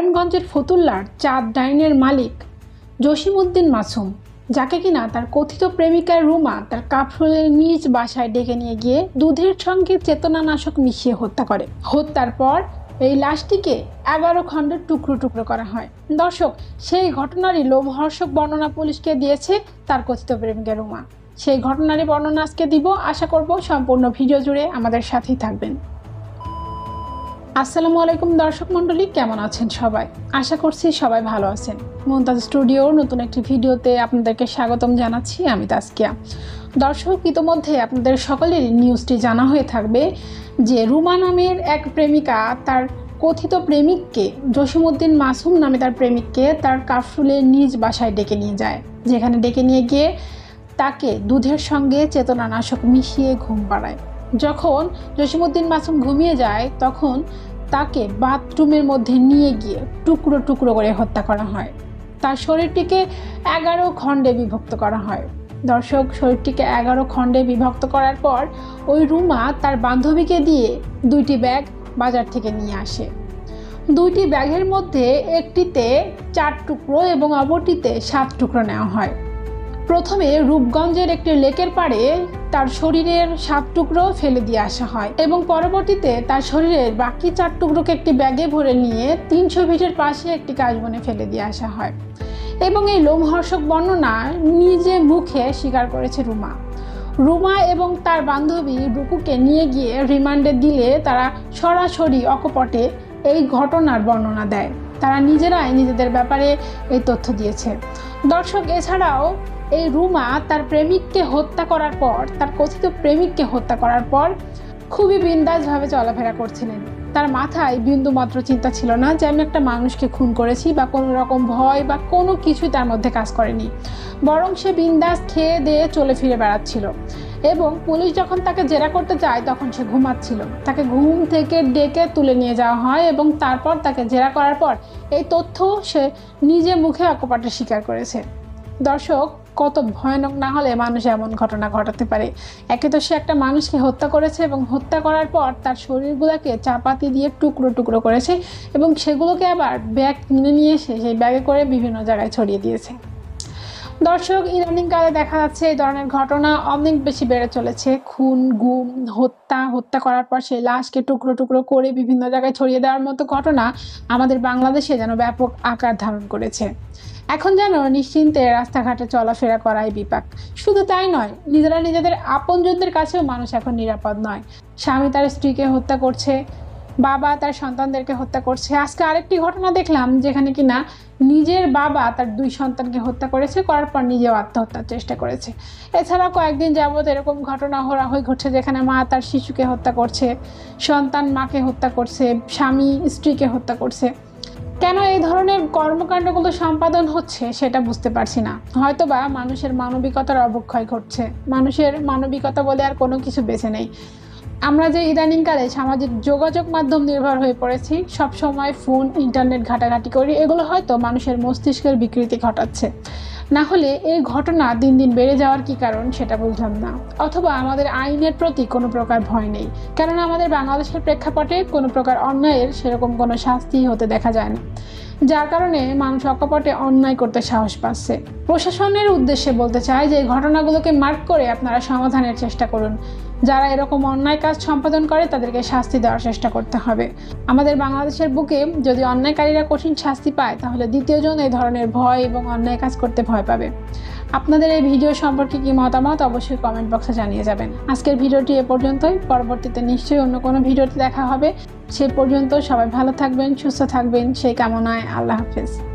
নারায়ণগঞ্জের ফতুল্লার চাঁদ ডাইনের মালিক জসিমউদ্দিন মাসুম, যাকে কিনা তার কথিত প্রেমিকা রুমা তার কাফরুলের নিজ বাসায় ডেকে নিয়ে গিয়ে দুধের সঙ্গে চেতনানাশক মিশিয়ে হত্যা করে। হত্যার পর এই লাশটিকে এগারো খণ্ডে টুকরো টুকরো করা হয়। দর্শক, সেই ঘটনারই লোভহর্ষক বর্ণনা পুলিশকে দিয়েছে তার কথিত প্রেমিকা রুমা। সেই ঘটনারই বর্ণনা আজকে দিব। আশা করব সম্পূর্ণ ভিডিও জুড়ে আমাদের সাথেই থাকবেন। আসসালামু আলাইকুম দর্শক মণ্ডলী, কেমন আছেন সবাই? আশা করছি সবাই ভালো আছেন। মমতাজ স্টুডিওর নতুন একটি ভিডিওতে আপনাদেরকে স্বাগতম জানাচ্ছি, আমি তাসকিয়া দর্শক, ইতোমধ্যে আপনাদের সকলের নিউজটি জানা হয়ে থাকবে যে রুমা নামের এক প্রেমিকা তার কথিত প্রেমিককে, জসিমউদ্দিন মাসুম নামে তার প্রেমিককে তার কাফরুলের নিজ বাসায় ডেকে নিয়ে যায়। যেখানে ডেকে নিয়ে গিয়ে তাকে দুধের সঙ্গে চেতনানাশক মিশিয়ে ঘুম পাড়ায়। যখন জসিমউদ্দিন মাসুম ঘুমিয়ে যায়, তখন তাকে বাথরুমের মধ্যে নিয়ে গিয়ে টুকরো টুকরো করে হত্যা করা হয়। তার শরীরটিকে এগারো খণ্ডে বিভক্ত করা হয়। দর্শক, শরীরটিকে এগারো খণ্ডে বিভক্ত করার পর ওই রুমা তার বান্ধবীকে দিয়ে দুইটি ব্যাগ বাজার থেকে নিয়ে আসে। দুইটি ব্যাগের মধ্যে একটিতে চার টুকরো এবং অপরটিতে সাত টুকরো নেওয়া হয়। প্রথমে রূপগঞ্জের একটি লেকের পাড়ে তার শরীরের সাত টুকরো ফেলে দিয়ে আসা হয় এবং পরবর্তীতে তার শরীরের বাকি চার টুকরোকে একটি ব্যাগে ভরে নিয়ে তিনশো ফিটের পাশে একটি কাশবনে ফেলে দিয়ে আসা হয়। এবং এই লোমহর্ষক বর্ণনা নিজে মুখে স্বীকার করেছে রুমা। রুমা এবং তার বান্ধবী রুকুকে নিয়ে গিয়ে রিমান্ডে দিলে তারা সরাসরি অকপটে এই ঘটনার বর্ণনা দেয়। তারা নিজেরাই নিজেদের ব্যাপারে এই তথ্য দিয়েছে। দর্শক, এছাড়াও এই রুমা তার প্রেমিককে হত্যা করার পর, তার কথিত প্রেমিককে হত্যা করার পর খুবই বিন্দাসভাবে চলাফেরা করছিলেন। তার মাথায় বিন্দু মাত্র চিন্তা ছিল না যে আমি একটা মানুষকে খুন করেছি বা কোনো রকম ভয় বা কোনো কিছুই তার মধ্যে কাজ করেনি। বরং সে বিন্দাস খেয়ে দিয়ে চলে ফিরে বেড়াচ্ছিল এবং পুলিশ যখন তাকে জেরা করতে চায় তখন সে ঘুমাচ্ছিল। তাকে ঘুম থেকে ডেকে তুলে নিয়ে যাওয়া হয় এবং তারপর তাকে জেরা করার পর এই তথ্য সে নিজে মুখে অকপাটে স্বীকার করেছে। দর্শক কত ভয়ানক না হলে মানুষ এমন ঘটনা ঘটাতে পারে। একে তো সে একটা মানুষকে হত্যা করেছে এবং হত্যা করার পর তার শরীরগুলোকে চাপাতি দিয়ে টুকরো টুকরো করেছে এবং সেগুলোকে আবার ব্যাগ কিনে নিয়ে এসে সেই ব্যাগে করে বিভিন্ন জায়গায় ছড়িয়ে দিয়েছে। দর্শক ইদানিংকালে দেখা যাচ্ছে এই ধরনের ঘটনা অনেক বেশি বেড়ে চলেছে। খুন, গুম, হত্যা হত্যা করার পর সেই লাশকে টুকরো টুকরো করে বিভিন্ন জায়গায় ছড়িয়ে দেওয়ার মতো ঘটনা আমাদের বাংলাদেশে যেন ব্যাপক আকার ধারণ করেছে। এখন যেন নিশ্চিন্তে রাস্তাঘাটে চলাফেরা করাই বিপাক। শুধু তাই নয়, নিজেরা নিজেদের আপনজনদের কাছেও মানুষ এখন নিরাপদ নয়। স্বামী তার স্ত্রীকে হত্যা করছে, বাবা তার সন্তানদেরকে হত্যা করছে। আজকে আরেকটি ঘটনা দেখলাম যেখানে কিনা নিজের বাবা তার দুই সন্তানকে হত্যা করেছে, করার পর নিজেও আত্মহত্যার চেষ্টা করেছে। এছাড়াও কয়েকদিন যাবৎ এরকম ঘটনা হরাহই ঘটছে যেখানে মা তার শিশুকে হত্যা করছে, সন্তান মাকে হত্যা করছে, স্বামী স্ত্রীকে হত্যা করছে। কেন এই ধরনের কর্মকাণ্ডগুলো সম্পাদন হচ্ছে সেটা বুঝতে পারছি না। হয়তোবা মানুষের মানবিকতার অবক্ষয় ঘটছে। মানুষের মানবিকতা বলে আর কোনো কিছু বেছে নেই। আমরা যে ইদানিংকালে সামাজিক যোগাযোগ মাধ্যম নির্ভর হয়ে পড়েছি সব সময় ফোন, ইন্টারনেট ঘাটাঘাটি করি, এগুলো হয়তো মানুষের মস্তিষ্কের বিকৃতি ঘটাচ্ছে। না হলে এই ঘটনা দিন দিন বেড়ে যাওয়ার কি কারণ সেটা বুঝলাম না। অথবা আমাদের আইনের প্রতি কোনো প্রকার ভয় নেই। কারণ আমাদের বাংলাদেশের প্রেক্ষাপটে কোনো প্রকার অন্যায়ের সেরকম কোনো শাস্তি হতে দেখা যায় না। যার কারণে মানুষ অকপটে অন্যায় করতে সাহস পাচ্ছে। প্রশাসনের উদ্দেশ্যে বলতে চাই যে ঘটনাগুলোকে মার্ক করে আপনারা সমাধানের চেষ্টা করুন। যারা এরকম অন্যায় কাজ সম্পাদন করে, তাদেরকে শাস্তি দেওয়ার চেষ্টা করতে হবে। আমাদের বাংলাদেশের বুকে যদি অন্যায়কারীরা কঠিন শাস্তি পায়, তাহলে দ্বিতীয়জন এই ধরনের ভয় এবং অন্যায় কাজ করতে ভয় পাবে। আপনাদের এই ভিডিও সম্পর্কে কি মতামত, অবশ্যই কমেন্ট বক্সে জানিয়ে যাবেন। আজকের ভিডিওটি এ পর্যন্তই। পরবর্তীতে নিশ্চয়ই অন্য কোনো ভিডিওতে দেখা হবে। সে পর্যন্ত সবাই ভালো থাকবেন, সুস্থ থাকবেন। সেই কামনায় আল্লাহ হাফেজ।